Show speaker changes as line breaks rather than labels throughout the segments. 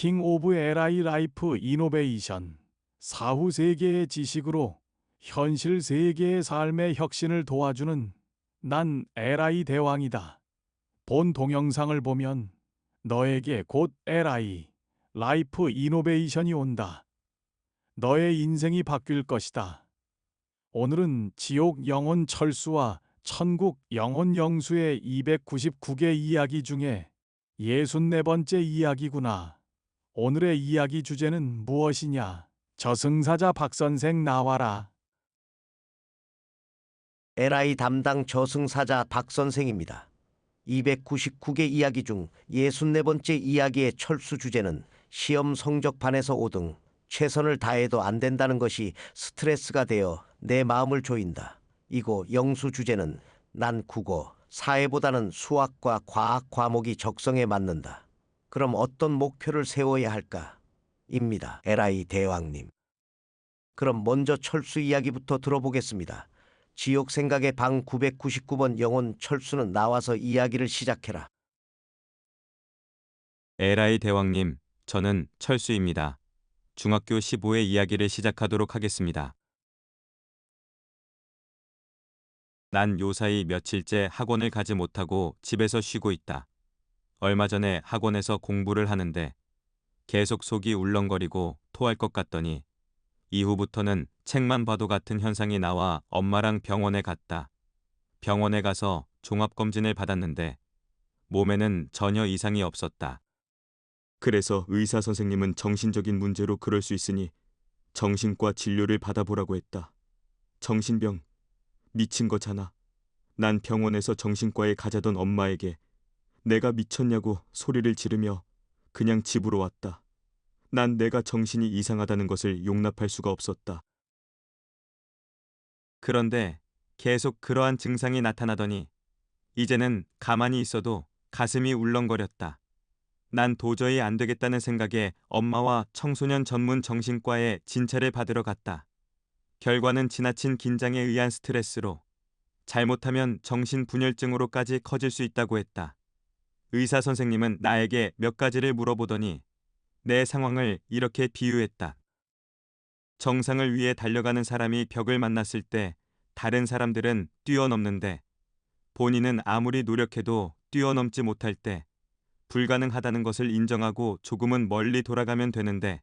킹 오브 LI 라이프 이노베이션 사후 세계의 지식으로 현실 세계의 삶의 혁신을 도와주는 난 LI 대왕이다. 본 동영상을 보면 너에게 곧 LI 라이프 이노베이션이 온다. 너의 인생이 바뀔 것이다. 오늘은 지옥 영혼 철수와 천국 영혼 영수의 299개 이야기 중에 64번째 이야기구나. 오늘의 이야기 주제는 무엇이냐? 저승사자 박선생 나와라.
LI 담당 저승사자 박 선생입니다. 299개 이야기 중 64번째 이야기의 철수 주제는 시험 성적 반에서 5등, 최선을 다해도 안 된다는 것이 스트레스가 되어 내 마음을 조인다. 이고 영수 주제는 난 국어, 사회보다는 수학과 과학 과목이 적성에 맞는다. 그럼 어떤 목표를 세워야 할까? 입니다. LI 대왕님. 그럼 먼저 철수 이야기부터 들어보겠습니다. 지옥 생각의 방 999번 영혼 철수는 나와서 이야기를 시작해라.
에라이 대왕님, 저는 철수입니다. 중학교 15회 이야기를 시작하도록 하겠습니다. 난 요사이 며칠째 학원을 가지 못하고 집에서 쉬고 있다. 얼마 전에 학원에서 공부를 하는데 계속 속이 울렁거리고 토할 것 같더니 이후부터는 책만 봐도 같은 현상이 나와 엄마랑 병원에 갔다. 병원에 가서 종합검진을 받았는데 몸에는 전혀 이상이 없었다.
그래서 의사 선생님은 정신적인 문제로 그럴 수 있으니 정신과 진료를 받아보라고 했다. 정신병, 미친 거잖아. 난 병원에서 정신과에 가자던 엄마에게 내가 미쳤냐고 소리를 지르며 그냥 집으로 왔다. 난 내가 정신이 이상하다는 것을 용납할 수가 없었다.
그런데 계속 그러한 증상이 나타나더니 이제는 가만히 있어도 가슴이 울렁거렸다. 난 도저히 안 되겠다는 생각에 엄마와 청소년 전문 정신과에 진찰을 받으러 갔다. 결과는 지나친 긴장에 의한 스트레스로 잘못하면 정신분열증으로까지 커질 수 있다고 했다. 의사 선생님은 나에게 몇 가지를 물어보더니 내 상황을 이렇게 비유했다. 정상을 위해 달려가는 사람이 벽을 만났을 때 다른 사람들은 뛰어넘는데 본인은 아무리 노력해도 뛰어넘지 못할 때 불가능하다는 것을 인정하고 조금은 멀리 돌아가면 되는데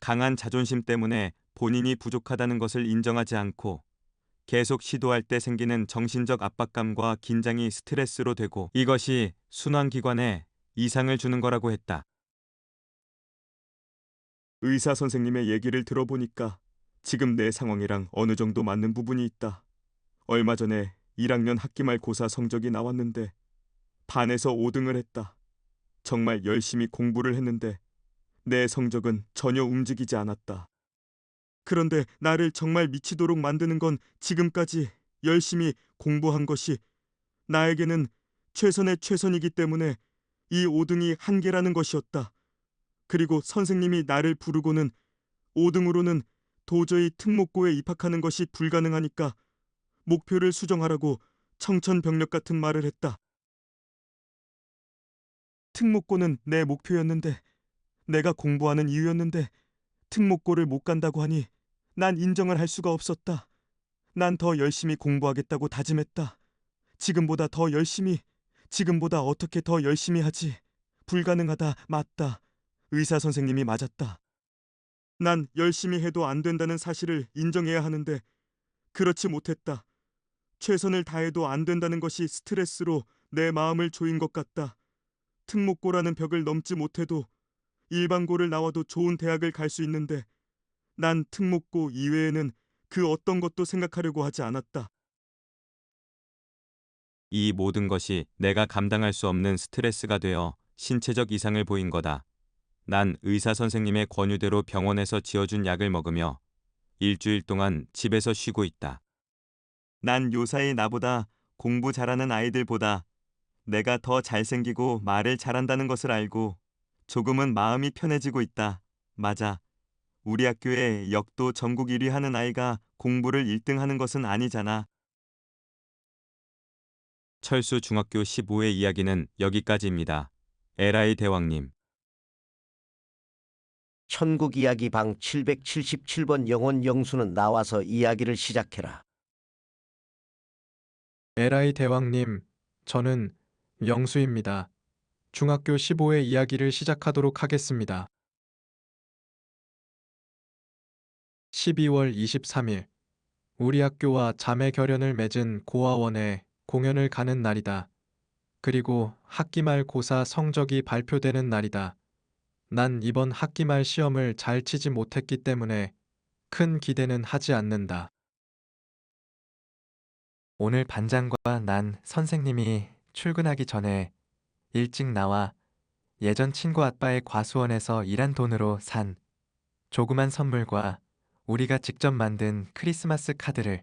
강한 자존심 때문에 본인이 부족하다는 것을 인정하지 않고 계속 시도할 때 생기는 정신적 압박감과 긴장이 스트레스로 되고 이것이 순환기관에 이상을 주는 거라고 했다.
의사 선생님의 얘기를 들어보니까 지금 내 상황이랑 어느 정도 맞는 부분이 있다. 얼마 전에 1학년 학기말 고사 성적이 나왔는데 반에서 5등을 했다. 정말 열심히 공부를 했는데 내 성적은 전혀 움직이지 않았다. 그런데 나를 정말 미치도록 만드는 건 지금까지 열심히 공부한 것이 나에게는 최선의 최선이기 때문에 이 5등이 한계라는 것이었다. 그리고 선생님이 나를 부르고는 5등으로는 도저히 특목고에 입학하는 것이 불가능하니까 목표를 수정하라고 청천벽력 같은 말을 했다. 특목고는 내 목표였는데 내가 공부하는 이유였는데 특목고를 못 간다고 하니 난 인정을 할 수가 없었다. 난 더 열심히 공부하겠다고 다짐했다. 지금보다 더 열심히, 지금보다 어떻게 더 열심히 하지. 불가능하다, 맞다. 의사 선생님이 맞았다. 난 열심히 해도 안 된다는 사실을 인정해야 하는데 그렇지 못했다. 최선을 다해도 안 된다는 것이 스트레스로 내 마음을 조인 것 같다. 특목고라는 벽을 넘지 못해도 일반고를 나와도 좋은 대학을 갈 수 있는데 난 특목고 이외에는 그 어떤 것도 생각하려고 하지 않았다.
이 모든 것이 내가 감당할 수 없는 스트레스가 되어 신체적 이상을 보인 거다. 난 의사 선생님의 권유대로 병원에서 지어준 약을 먹으며 일주일 동안 집에서 쉬고 있다. 난 요사이 나보다 공부 잘하는 아이들보다 내가 더 잘생기고 말을 잘한다는 것을 알고 조금은 마음이 편해지고 있다. 맞아. 우리 학교에 역도 전국 1위 하는 아이가 공부를 1등 하는 것은 아니잖아. 철수 중학교 15회 이야기는 여기까지입니다. 에라이 대왕님.
천국 이야기 방 777번 영혼 영수는 나와서 이야기를 시작해라.
에라이 대왕님, 저는 영수입니다. 중학교 15회 이야기를 시작하도록 하겠습니다. 12월 23일, 우리 학교와 자매 결연을 맺은 고아원에 공연을 가는 날이다. 그리고 학기 말 고사 성적이 발표되는 날이다. 난 이번 학기 말 시험을 잘 치지 못했기 때문에 큰 기대는 하지 않는다. 오늘 반장과 난 선생님이 출근하기 전에 일찍 나와 예전 친구 아빠의 과수원에서 일한 돈으로 산 조그만 선물과 우리가 직접 만든 크리스마스 카드를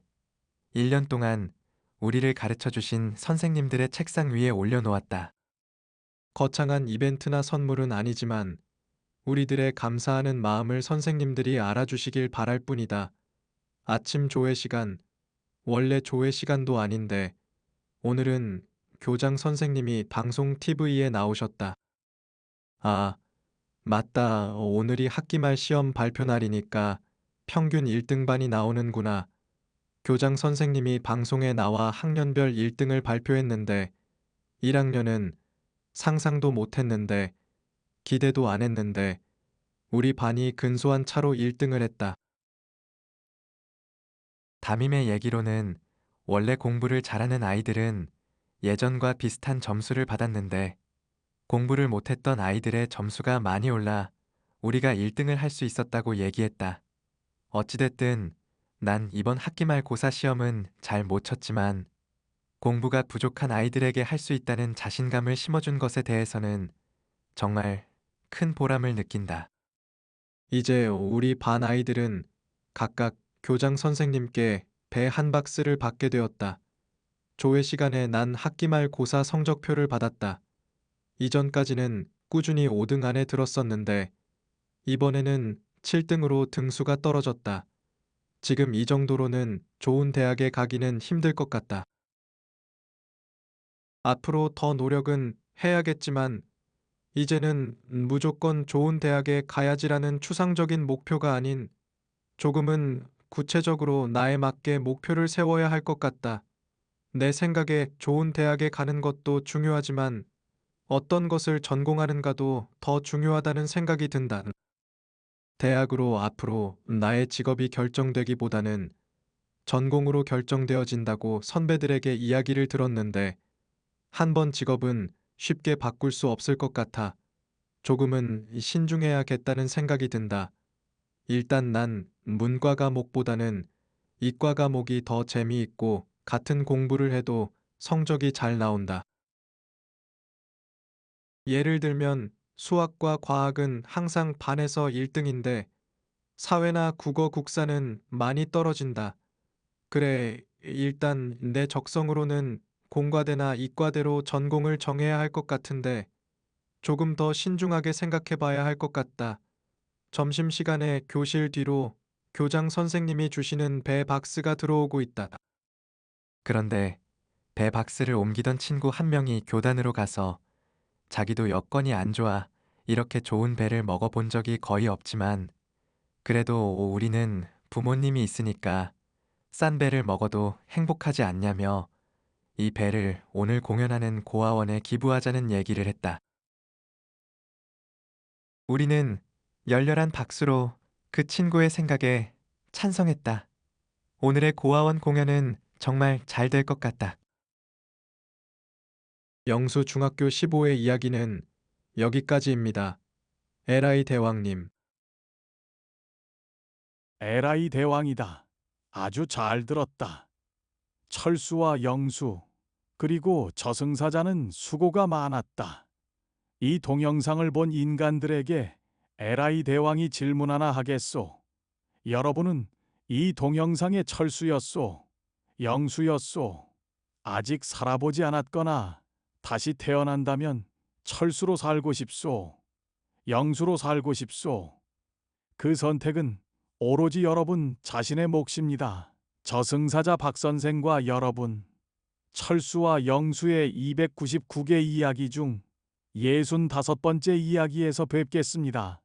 1년 동안 우리를 가르쳐 주신 선생님들의 책상 위에 올려놓았다. 거창한 이벤트나 선물은 아니지만 우리들의 감사하는 마음을 선생님들이 알아주시길 바랄 뿐이다. 아침 조회 시간, 원래 조회 시간도 아닌데 오늘은 교장 선생님이 방송 TV에 나오셨다. 아, 맞다. 오늘이 학기말 시험 발표 날이니까 평균 1등반이 나오는구나. 교장 선생님이 방송에 나와 학년별 1등을 발표했는데 1학년은 상상도 못했는데 기대도 안 했는데 우리 반이 근소한 차로 1등을 했다. 담임의 얘기로는 원래 공부를 잘하는 아이들은 예전과 비슷한 점수를 받았는데 공부를 못했던 아이들의 점수가 많이 올라 우리가 1등을 할 수 있었다고 얘기했다. 어찌됐든 난 이번 학기말 고사 시험은 잘 못 쳤지만 공부가 부족한 아이들에게 할 수 있다는 자신감을 심어준 것에 대해서는 정말 큰 보람을 느낀다. 이제 우리 반 아이들은 각각 교장 선생님께 배 한 박스를 받게 되었다. 조회 시간에 난 학기말 고사 성적표를 받았다. 이전까지는 꾸준히 5등 안에 들었었는데 이번에는 7등으로 등수가 떨어졌다. 지금 이 정도로는 좋은 대학에 가기는 힘들 것 같다. 앞으로 더 노력은 해야겠지만 이제는 무조건 좋은 대학에 가야지라는 추상적인 목표가 아닌 조금은 구체적으로 나에 맞게 목표를 세워야 할 것 같다. 내 생각에 좋은 대학에 가는 것도 중요하지만 어떤 것을 전공하는가도 더 중요하다는 생각이 든다. 대학으로 앞으로 나의 직업이 결정되기보다는 전공으로 결정되어진다고 선배들에게 이야기를 들었는데 한 번 직업은 쉽게 바꿀 수 없을 것 같아 조금은 신중해야겠다는 생각이 든다. 일단 난 문과 과목보다는 이과 과목이 더 재미있고 같은 공부를 해도 성적이 잘 나온다. 예를 들면 수학과 과학은 항상 반에서 1등인데 사회나 국어 국사는 많이 떨어진다. 그래, 일단 내 적성으로는 공과대나 이과대로 전공을 정해야 할 것 같은데 조금 더 신중하게 생각해 봐야 할 것 같다. 점심시간에 교실 뒤로 교장 선생님이 주시는 배 박스가 들어오고 있다. 그런데 배 박스를 옮기던 친구 한 명이 교단으로 가서 자기도 여건이 안 좋아 이렇게 좋은 배를 먹어본 적이 거의 없지만 그래도 우리는 부모님이 있으니까 싼 배를 먹어도 행복하지 않냐며 이 배를 오늘 공연하는 고아원에 기부하자는 얘기를 했다. 우리는 열렬한 박수로 그 친구의 생각에 찬성했다. 오늘의 고아원 공연은 정말 잘 될 것 같다. 영수 중학교 15의 이야기는 여기까지입니다. 에라이 대왕님.
에라이 대왕이다. 아주 잘 들었다. 철수와 영수, 그리고 저승사자는 수고가 많았다. 이 동영상을 본 인간들에게 에라이 대왕이 질문 하나 하겠소. 여러분은 이 동영상의 철수였소, 영수였소. 아직 살아보지 않았거나 다시 태어난다면 철수로 살고 싶소, 영수로 살고 싶소. 그 선택은 오로지 여러분 자신의 몫입니다. 저승사자 박 선생과 여러분, 철수와 영수의 299개 이야기 중 65번째 이야기에서 뵙겠습니다.